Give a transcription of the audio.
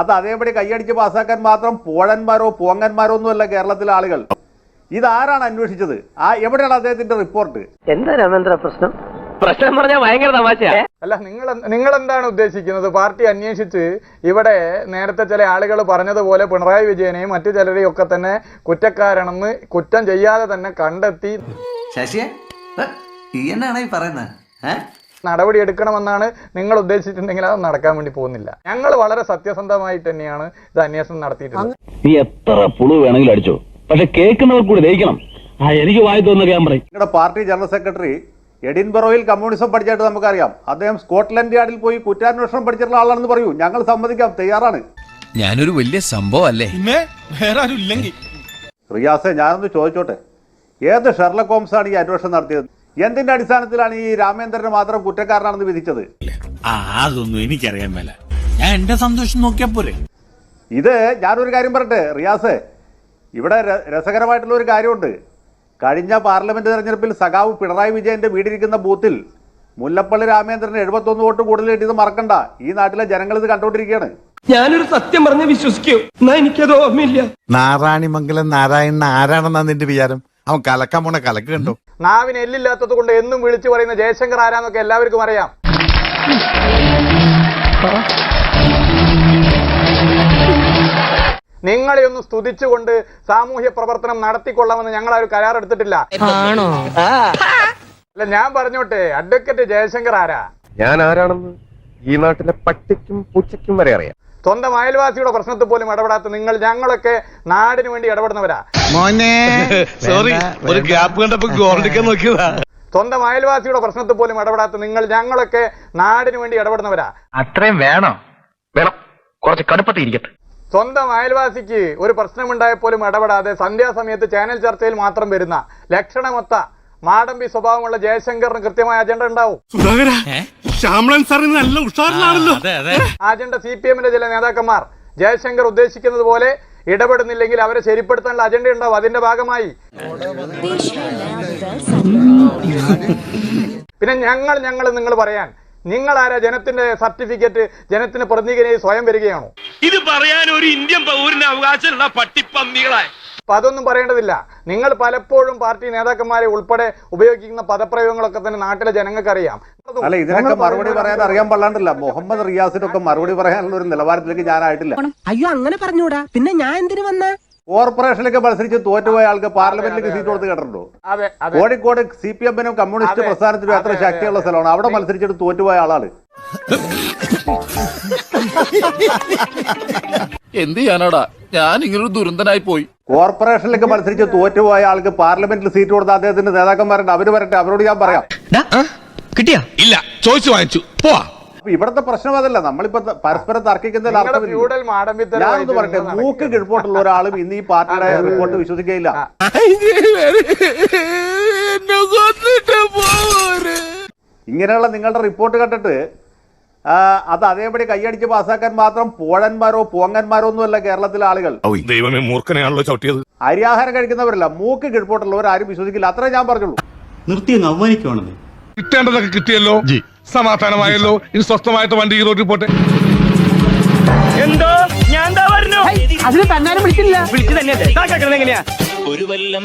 അത് അതേപടി കൈയടിച്ച് പാസ്സാക്കാൻ മാത്രം പോഴന്മാരോ പോങ്ങന്മാരോ ഒന്നുമല്ല കേരളത്തിലെ ആളുകൾ. ഇതാരാണ് അന്വേഷിച്ചത്? ആ എവിടെയാണ് അദ്ദേഹത്തിന്റെ റിപ്പോർട്ട്? എന്താ രാമേന്ദ്ര പ്രശ്നം? പ്രശ്നം പറഞ്ഞാൽ ഭയങ്കര തമാശയാ. അല്ല നിങ്ങൾ നിങ്ങൾ എന്താണ് ഉദ്ദേശിക്കുന്നത്? പാർട്ടി അന്വേഷിച്ച് ഇവിടെ നേരത്തെ ചില ആളുകൾ പറഞ്ഞതുപോലെ പിണറായി വിജയനെയും മറ്റു ചിലരെയും ഒക്കെ തന്നെ കുറ്റക്കാരണെന്ന് കുറ്റം ചെയ്യാതെ തന്നെ കണ്ടെത്തി. ശശിയെ? ഈ എന്നാണ് ഈ പറയുന്നത് ഏഹ് നടപടി എടുക്കണമെന്നാണ് നിങ്ങൾ ഉദ്ദേശിച്ചിട്ടുണ്ടെങ്കിൽ അത് നടക്കാൻ വേണ്ടി പോകുന്നില്ല. ഞങ്ങൾ വളരെ സത്യസന്ധമായിട്ട് തന്നെയാണ് ഇത് അന്വേഷണം നടത്തിയിട്ടുള്ളത്. നീ എത്ര പുളു വേണമെങ്കിലും അടിച്ചോ. പക്ഷെ കേൾക്കുന്നവർ കൂടി ദഹിക്കണം. ആ എനിക്ക് വായി തോന്നുന്ന ഞാൻ പറയും. നിങ്ങളുടെ പാർട്ടി ജനറൽ സെക്രട്ടറി എഡിൻബറോയിൽ കമ്മ്യൂണിസം പഠിച്ചായിട്ട് നമുക്കറിയാം. അദ്ദേഹം സ്കോട്ട്ലൻഡ് യാർഡിൽ പോയി കുറ്റാന്വേഷണം പഠിച്ചിട്ടുള്ള ആളാണെന്ന് പറയൂ. ഞങ്ങൾ സമ്മതിക്കാം തയ്യാറാണ്. ഞാനൊരു വലിയ സംഭവം അല്ലേ പിന്നെ വേറെ ആരും ഇല്ലെങ്കിൽ. റിയാസെ ഞാനൊന്ന് ചോദിച്ചോട്ടെ. ഏത് ഷെർലക് ഹോംസ് ആണ് ഈ അന്വേഷണം നടത്തിയത്? എന്തിന്റെ അടിസ്ഥാനത്തിലാണ് ഈ രാമേന്ദ്രനെ മാത്രം കുറ്റക്കാരനാണെന്ന് വിധിച്ചത്? ആ അതൊന്നും എനിക്കറിയാൻ മേല. ഞാൻ എന്റെ സന്തോഷം നോക്കിയാ പോരെ. ഇത് ഞാനൊരു കാര്യം പറട്ടെ റിയാസ്. ഇവിടെ രസകരമായിട്ടുള്ള ഒരു കാര്യമുണ്ട്. കഴിഞ്ഞ പാർലമെന്റ് തെരഞ്ഞെടുപ്പിൽ സഖാവ് പിണറായി വിജയന്റെ വീടിരിക്കുന്ന ബൂത്തിൽ മുല്ലപ്പള്ളി രാമേന്ദ്രന് എഴുപത്തൊന്ന് വോട്ട് കൂടുതൽ കിട്ടിയത് മറക്കണ്ട. ഈ നാട്ടിലെ ജനങ്ങൾ ഇത് കണ്ടോണ്ടിരിക്കുകയാണ് ഞാനൊരു സത്യം പറഞ്ഞ് വിശ്വസിക്കൂ. എനിക്കത് ഓർമ്മയില്ല. നാരായണിമംഗലം നാരായണൻ ആരാണെന്നാ നിന്റെ വിചാരം? അവൻ കലക്കാൻ പോണ കലക്ക് കണ്ടോ? നാവിന് എല്ലില്ലാത്തത് കൊണ്ട് എന്നും വിളിച്ചു പറയുന്ന ജയശങ്കർ ആരാന്നൊക്കെ എല്ലാവർക്കും അറിയാം. നിങ്ങളെ ഒന്ന് സ്തുതിച്ചുകൊണ്ട് സാമൂഹ്യ പ്രവർത്തനം നടത്തിക്കൊള്ളാമെന്ന് ഞങ്ങൾ ആ ഒരു കരാർ എടുത്തിട്ടില്ല അല്ല ഞാൻ പറഞ്ഞോട്ടെ അഡ്വക്കേറ്റ് ജയശങ്കർ ആരാ? ഞാൻ ആരാണെന്ന് ഈ നാട്ടിലെ പട്ടിക്കും പൂച്ചയ്ക്കും വരെ അറിയാം. സ്വന്തം അയൽവാസിയുടെ പ്രശ്നത്തിൽ പോലും ഇടപെടാത്ത നിങ്ങൾ ഞങ്ങളൊക്കെ നാടിനു വേണ്ടി ഇടപെടുന്നവരാ. മോനെ. സോറി ഒരു ഗ്യാപ്പ് കണ്ടപ്പോ ഗോൾഡിക്കാൻ നോക്കിയതാ. സ്വന്തം അയൽവാസിയുടെ പ്രശ്നത്തിൽ പോലും ഇടപെടാത്ത നിങ്ങൾ ഞങ്ങളൊക്കെ നാടിന് വേണ്ടി ഇടപെടുന്നവരാ. അത്രയും വേണോ. വേണം. കുറച്ച് കടുപ്പത്തിരിക്കട്ടെ സ്വന്തം അയൽവാസിക്ക് ഒരു പ്രശ്നമുണ്ടായപ്പോലും ഇടപെടാതെ സന്ധ്യാസമയത്ത് ചാനൽ ചർച്ചയിൽ മാത്രം വരുന്ന ലക്ഷണമൊത്ത മാടമ്പി സ്വഭാവമുള്ള ജയശങ്കറിന് കൃത്യമായ അജണ്ട ഉണ്ടാവും. അജണ്ട സി പി എമ്മിന്റെ ചില നേതാക്കന്മാർ ജയശങ്കർ ഉദ്ദേശിക്കുന്നത് പോലെ ഇടപെടുന്നില്ലെങ്കിൽ അവരെ ശരിപ്പെടുത്താനുള്ള അജണ്ട ഉണ്ടാവും. അതിന്റെ ഭാഗമായി. പിന്നെ ഞങ്ങൾ ഞങ്ങൾ നിങ്ങൾ പറയാൻ നിങ്ങൾ ആരാ ജനത്തിന്റെ സർട്ടിഫിക്കറ്റ് ജനത്തിന് പ്രതിനിധിയായി സ്വയം വരികയാണോ? ഇത് പറയാൻ ഒരു ഇന്ത്യൻ പൗരന് അവകാശമുള്ള പട്ടിപ്പന്നികളെ അപ്പൊ അതൊന്നും പറയേണ്ടതില്ല. നിങ്ങൾ പലപ്പോഴും പാർട്ടി നേതാക്കന്മാരെ ഉൾപ്പെടെ ഉപയോഗിക്കുന്ന പദപ്രയോഗങ്ങളൊക്കെ തന്നെ നാട്ടിലെ ജനങ്ങൾക്ക് അറിയാം അല്ല ഇതിനൊക്കെ മറുപടി പറയാൻ അറിയാൻ പാടില്ല മുഹമ്മദ് റിയാസിനൊക്കെ മറുപടി പറയാനുള്ള ഒരു നിലവാരത്തിലേക്ക് ഞാനായിട്ടില്ല. അയ്യോ അങ്ങനെ പറഞ്ഞൂടാ. പിന്നെ ഞാൻ എന്തിനു വന്ന? കോർപ്പറേഷനിലേക്ക് മത്സരിച്ച് തോറ്റുപോയ ആൾക്ക് പാർലമെന്റിലേക്ക് സീറ്റ് കൊടുത്ത് കേട്ടിട്ടുണ്ടോ? അതെ. അതെ കോഴിക്കോട് സി പി എമ്മിനും കമ്മ്യൂണിസ്റ്റ് പ്രസ്ഥാനത്തിനും എത്ര ശക്തിയുള്ള. സ്ഥലമാണ്. അവിടെ മത്സരിച്ചിട്ട് തോറ്റുപോയ ആളാണ്. എന്ത് ചെയ്യാനാടാ? ഞാൻ ഇങ്ങനൊരു ദുരന്തനായി പോയി. കോർപ്പറേഷനിലേക്ക് മത്സരിച്ച് തോറ്റുപോയ ആൾക്ക് പാർലമെന്റിൽ സീറ്റ് കൊടുത്ത അദ്ദേഹത്തിന്റെ നേതാക്കന്മാരുണ്ട്. അവർ വരട്ടെ അവരോട് ഞാൻ പറയാം. കിട്ടിയാ? ഇല്ല ചോദിച്ചു വാങ്ങിച്ചു. പോവാ. ഇവിടുത്തെ പ്രശ്നം അതല്ല. നമ്മളിപ്പോ പരസ്പരം തർക്കിക്കുന്നതിൽ അർത്ഥമില്ല. മാടമ്പിത്തരം ഞാനൊന്ന് പറയട്ടെ മൂക്ക് കിഴപ്പോട്ടുള്ള ഒരാളും ഇന്ന് ഈ പാർട്ടിയുടെ റിപ്പോർട്ട് വിശ്വസിക്കുകയില്ല. ഇങ്ങനെയുള്ള നിങ്ങളുടെ റിപ്പോർട്ട് കണ്ടിട്ട് അത് അതേപടി കൈയടിച്ച് പാസാക്കാൻ മാത്രം പോഴന്മാരോ പോങ്ങന്മാരോ ഒന്നുമല്ല കേരളത്തിലെ ആളുകൾ. ദൈവമേ മൂർഖനെയാണല്ലോ ചവിട്ടിയത്. അരിയാഹാരം കഴിക്കുന്നവരല്ല മൂക്ക് കിഴപ്പോട്ടുള്ളവർ ആരും വിശ്വസിക്കില്ല. അത്രേ ഞാൻ പറഞ്ഞുള്ളൂ. നിർത്തി അങ്ങ് അവമാനിക്കുവാണെന്ന് കിട്ടേണ്ടതൊക്കെ കിട്ടിയല്ലോ. സമാധാനമായല്ലോ. ഇനി സ്വസ്ഥമായിട്ട് വണ്ടി ഈ റോഡിൽ പോട്ടെ. എന്തോ? ഞാൻ എന്താ പറഞ്ഞു? അതിന് തന്നാലും വിളിച്ചില്ല. വിളിച്ചു തന്നെ എങ്ങനെയാ? ഒരു വല്ലം